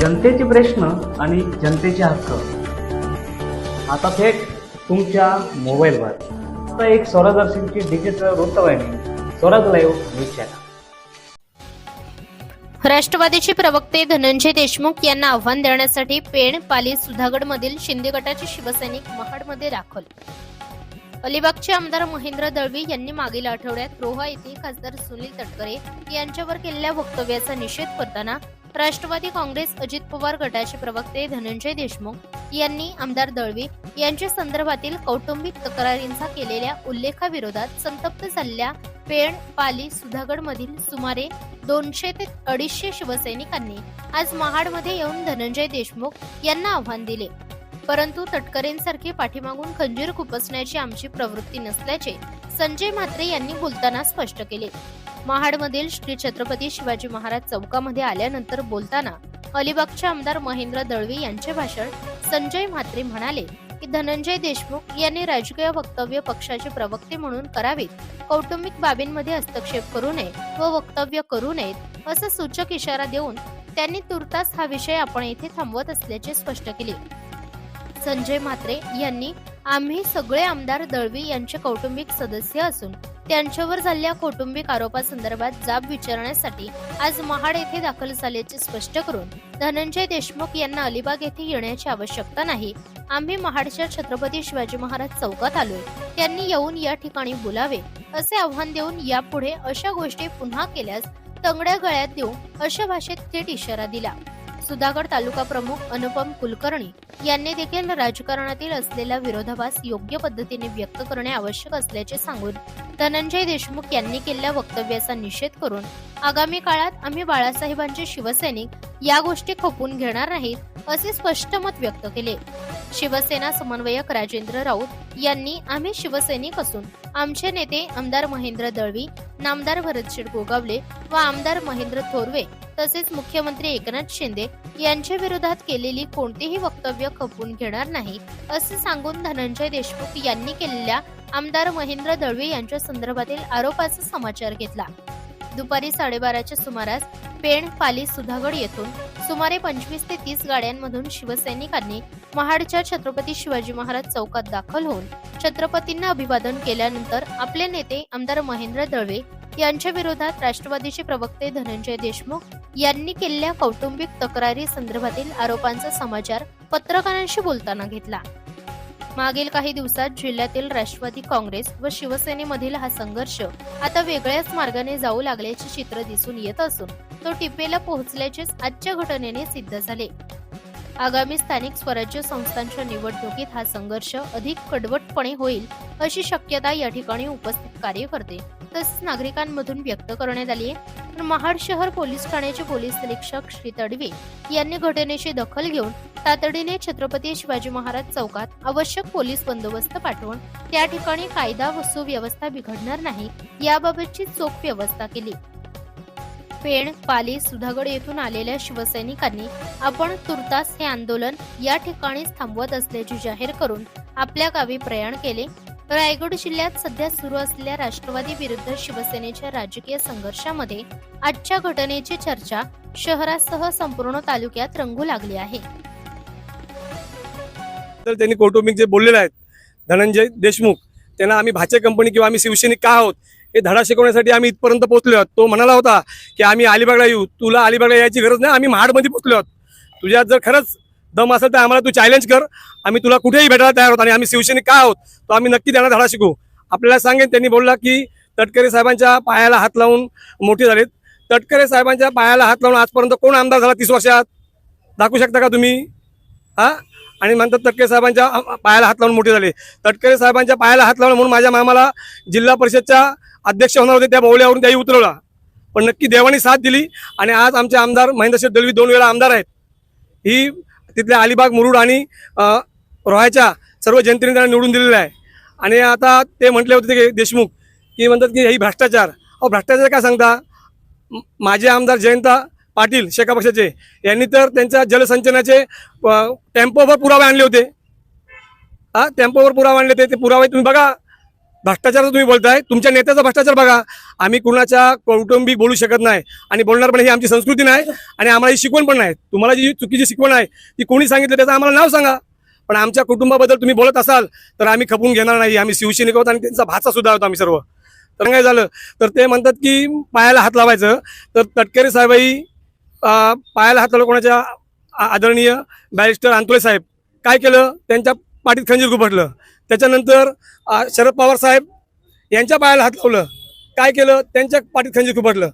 जनतेचे प्रश्न आणि जनतेचे हक्क. आता थेट तुमच्या मोबाईलवर आता एक स्वरादर्शनची डिजिटल वृत्तवाहिनी स्वराज लाईव्ह न्यूज चॅनल राष्ट्रवादीचे प्रवक्ते धनंजय देशमुख यांना आव्हान देण्यासाठी पेण पाली सुधागड मधील शिंदे गटाचे शिवसैनिक महाडमध्ये दाखल अलिबागचे आमदार महेंद्र दळवी यांनी मागील आठवड्यात रोहा येथे खासदार सुनील तटकरे यांच्यावर केलेल्या वक्तव्याचा निषेध करताना राष्ट्रवादी काँग्रेस अजित पवार गटाचे प्रवक्ते धनंजय देशमुख यांनी आमदार दळवी यांच्या संदर्भातील कौटुंबिक तक्रारींचा केलेल्या उल्लेखाविरोधात संतप्त झालेल्या पेण पाली सुधागड मधील सुमारे दोनशे ते अडीचशे शिवसैनिकांनी आज महाडमध्ये येऊन धनंजय देशमुख यांना आव्हान दिले. परंतु तटकरेंसारखे पाठीमागून खंजीर खुपसण्याची आमची प्रवृत्ती नसल्याचे संजय म्हात्रे यांनी बोलताना स्पष्ट केले. महाडमधील श्री छत्रपती शिवाजी महाराज चौकामध्ये आल्यानंतर बोलताना अलिबागचे आमदार महेंद्र दळवी यांचे भाषण संजय म्हात्रे म्हणाले की धनंजय देशमुख यांनी राजकीय वक्तव्य पक्षाचे प्रवक्ते म्हणून करावीत. कौटुंबिक बाबींमध्ये हस्तक्षेप करू नये व वक्तव्य करू नयेत असा सूचक इशारा देऊन त्यांनी तुर्तास हा विषय आपण येथे थांबवत असल्याचे स्पष्ट केले. संजय म्हात्रे यांनी आम्ही सगळे आमदार दळवी यांचे कौटुंबिक सदस्य असून त्यांच्यावर झालेल्या कौटुंबिक आरोपासंदर्भात जाब विचारण्यासाठी आज महाड येथे दाखल झाल्याचे स्पष्ट करून धनंजय देशमुख यांना अलिबाग येथे येण्याची आवश्यकता नाही. आम्ही महाडच्या छत्रपती शिवाजी महाराज चौकात आलोय. त्यांनी येऊन या ठिकाणी बोलावे असे आव्हान देऊन यापुढे अशा गोष्टी पुन्हा केल्यास तंगड्या गळ्यात देऊ अशा भाषेत थेट इशारा दिला. सुधागड तालुका प्रमुख अनुपम कुलकर्णी यांनी देखील राजकारणातील असलेला विरोधाभास योग्य पद्धतीने व्यक्त करणे आवश्यक असल्याचे सांगून धनंजय देशमुख यांनी केलेल्या वक्तव्याचा निषेध करून आगामी काळात आम्ही बाळासाहेबांचे शिवसैनिक या गोष्टी खपून घेणार नाहीत असे स्पष्ट मत व्यक्त केले. शिवसेना समन्वयक राजेंद्र राऊत यांनी आम्ही शिवसैनिक असून आमचे नेते आमदार महेंद्र दळवी नामदार भरतशेठ गोगावले व आमदार महेंद्र थोरवे तसेच मुख्यमंत्री एकनाथ शिंदे यांच्या विरोधात केलेली कोणतीही वक्तव्य खपवून घेणार नाही असे सांगून धनंजय देशमुख यांनी केलेल्या आमदार महेंद्र दळवे यांच्या संदर्भातील आरोपाचा समाचार घेतला. दुपारी साडेबाराच्या सुमारास पेण पाली सुधागड येथून सुमारे पंचवीस ते तीस गाड्यांमधून शिवसैनिकांनी महाडच्या छत्रपती शिवाजी महाराज चौकात दाखल होऊन छत्रपतींना अभिवादन केल्यानंतर आपले नेते आमदार महेंद्र दळवे यांच्या विरोधात राष्ट्रवादीचे प्रवक्ते धनंजय देशमुख यांनी केलेल्या कौटुंबिक तक्रारी संदर्भातील आरोपांचा समाचार पत्रकारांशी बोलताना घेतला. मागील काही दिवसात जिल्ह्यातील राष्ट्रवादी काँग्रेस व शिवसेनेमधील हा संघर्ष आता वेगळ्याच मार्गाने जाऊ लागल्याचे चित्र दिसून येत असून तो टिपेला पोहोचल्याचेच आजच्या घटनेने सिद्ध झाले. आगामी स्थानिक स्वराज्य संस्थांच्या निवडणुकीत हा संघर्ष अधिक कडवटपणे होईल अशी शक्यता या ठिकाणी उपस्थित कार्यकर्ते तसेच नागरिकांमधून व्यक्त करण्यात आली आहे. तर महाड शहर पोलीस ठाण्याचे पोलीस निरीक्षक श्री तडवे यांनी घटनेची दखल घेऊन तातडीने छत्रपती शिवाजी महाराज चौकात आवश्यक पोलीस बंदोबस्त पाठवून त्या ठिकाणी कायदा व सुव्यवस्था बिघडणार नाही याबाबतची चोख व्यवस्था केली. पेण पाली सुधागड येथून आलेल्या शिवसैनिकांनी आपण तुर्तास हे आंदोलन या ठिकाणीच थांबवत असल्याचे जाहीर करून आपल्या गावी प्रयाण केले. रायगड जिल्ह्यात सध्या सुरू असलेल्या राष्ट्रवादी विरुद्ध शिवसेनेच्या राजकीय संघर्षामध्ये आजच्या घटनेची चर्चा शहरासह संपूर्ण तालुक्यात रंगू लागली आहे. तर त्यांनी कौटुंबिक जे बोललेले आहेत धनंजय देशमुख त्यांना आम्ही भाचे कंपनी किंवा आम्ही शिवसैनिक का आहोत हे धडा शिकवण्यासाठी आम्ही इथपर्यंत पोहोचलो आहोत. तो म्हणाला होता की आम्ही अलिबागला येऊ. तुला अलिबागला यायची गरज नाही आम्ही महाडमध्ये पोहोचलो आहोत. तुझ्यात जर खरंच दम असेल तर आम्हाला तू चॅलेंज कर. आम्ही तुला कुठेही भेटायला तयार होत आणि आम्ही शिवसैनिक का आहोत? तो आम्ही नक्की त्यांना धडा शिकू आपल्याला सांगेन त्यांनी बोलला की तटकरे साहेबांच्या पायाला हात लावून मोठे झालेत. तटकरे साहेबांच्या पायाला हात लावून आजपर्यंत कोण आमदार झाला तीस वर्षात? दाखवू शकता का तुम्ही? हा? आणि म्हणतात तटकरे साहेबांच्या पायाला हात लावून मोठे झाले. तटकरे साहेबांच्या पायाला हात लावून म्हणून माझ्या मामाला जिल्हा परिषदच्या अध्यक्ष होणार होते त्या बहुल्यावरून त्याही उतरवला. पण नक्की देवानी साथ दिली आणि आज आमचे आमदार महेंद्रशेठ दलवी दोन वेळा आमदार आहेत. ही तिथल्या अलिबाग मुरुड आणि अ, सर्व जनतेने त्यांना निवडून दिलेलं आहे. आणि आता ते म्हटले होते ते देशमुख की म्हणतात की ही भ्रष्टाचार. अहो भ्रष्टाचार काय सांगता? म- माझे आमदार जयंता पाटील शेका पक्षाचे यांनी तर त्यांच्या जलसंचनाचे टेम्पोवर पुरावे आणले होते. हा टेम्पोवर पुरावे आणले होते. ते पुरावे तुम्ही बघा. भ्रष्टाचार तुम्ही बोलताय. तुमच्या नेत्याचा भ्रष्टाचार बघा. आम्ही कुणाच्या कौटुंबिक बोलू शकत नाही. आणि बोलणार पण ही आमची संस्कृती नाही. आणि आम्हाला ही शिकवण पण नाही. तुम्हाला जी चुकीची शिकवण आहे ती कोणी सांगितलं त्याचं आम्हाला नाव सांगा. पण आमच्या कुटुंबाबद्दल तुम्ही बोलत असाल तर आम्ही खपून घेणार नाही. आम्ही शिवसैनिक आहोत आणि त्यांचा भाचा सुद्धा आहोत आम्ही सर्व. तर काय झालं? तर ते म्हणतात की पायाला हात लावायचं. तर तटकरे साहेबही पायाला हात लावलं कोणाच्या आदरणीय बॅरिस्टर अंतुले साहेब. काय केलं? त्यांच्या पाठीत खंजीर गुपटलं त्याच्यानंतर शरद पवार साहेब यांच्या पायाला हात लावलं. काय केलं? त्यांच्या पाठीत खंजीर खुपटलं.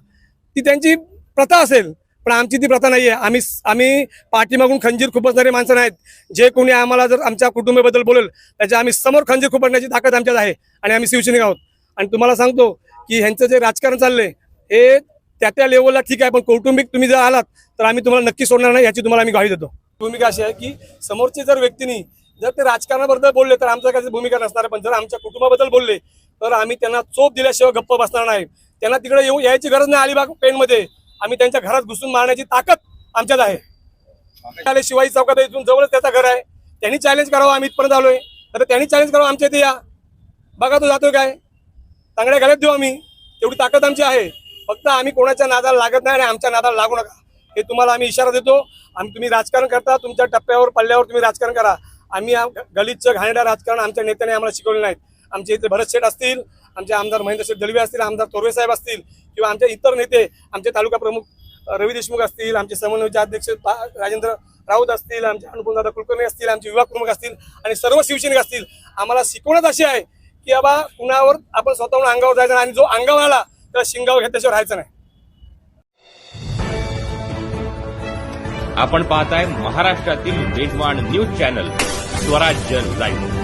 ती त्यांची प्रथा असेल पण आमची ती प्रथा नाही आहे आम्ही आम्ही पाठीमागून खंजीर खुपसणारे माणसं नाहीत. जे कोणी आम्हाला जर आमच्या कुटुंबाबद्दल बोलेल त्याच्या आम्ही समोर खंजीर खुपटण्याची ताकद आमच्यात आहे आणि आम्ही शिवसैनिक आहोत. आणि तुम्हाला सांगतो की ह्यांचं जे राजकारण चाललंय हे त्या त्या लेवलला ठीक आहे पण कौटुंबिक तुम्ही जर आलात तर आम्ही तुम्हाला नक्की सोडणार नाही याची तुम्हाला आम्ही ग्वाही देतो. भूमिका अशी आहे की समोरची जर व्यक्तीनी जर ते राजकारणाबद्दल बोलले तर आमच्या काही भूमिका नसणार पण जर आमच्या कुटुंबाबद्दल बोलले तर आम्ही त्यांना चोप दिल्याशिवाय गप्प बसणार नाही. त्यांना तिकडे येऊ यायची गरज नाही अलिबाग पेणमध्ये. आम्ही त्यांच्या घरात घुसून मारण्याची ताकद आमच्यात आहे. आले शिवाजी चौकात इथून जवळच त्याचं घर आहे. त्यांनी चॅलेंज करावं आम्ही इथपर्यंत आलोय. तर त्यांनी चॅलेंज करावं आमच्या इथे या. बघा तो जातोय काय? तांगड्या घालत देऊ आम्ही. तेवढी ताकद आमची आहे. फक्त आम्ही कोणाच्या नादाला लागत नाही आणि आमच्या नादाला लागू नका. हे तुम्हाला आम्ही इशारा देतो. आम्ही तुम्ही राजकारण करता तुमच्या टप्प्यावर पल्ल्यावर तुम्ही राजकारण करा. आम्ही आम- गलितचं घाणेरडं राजकारण आमच्या नेत्याने आम्हाला शिकवले नाहीत आमचे इथे भरत शेठ असतील आमचे आमदार महेंद्र शेठ दळवी असतील आमदार तोरवे साहेब असतील किंवा आमचे इतर नेते आमचे तालुका प्रमुख रवी देशमुख असतील आमचे समन्वयचे अध्यक्ष राजेंद्र राऊत असतील आमचे अनुपमदादा कुलकर्णी असतील आमचे विभाग प्रमुख असतील आणि सर्व शिवसैनिक असतील. आम्हाला शिकवणच अशी आहे की बाबा कुणावर आपण स्वतःहून अंगावर जायचं आणि जो अंगावर आला त्याला शिंगावर घेतल्याशिवाय राहायचं नाही. आपण पाहताय महाराष्ट्रातील वेगवान न्यूज चॅनल. स्वराज्य लाईव्ह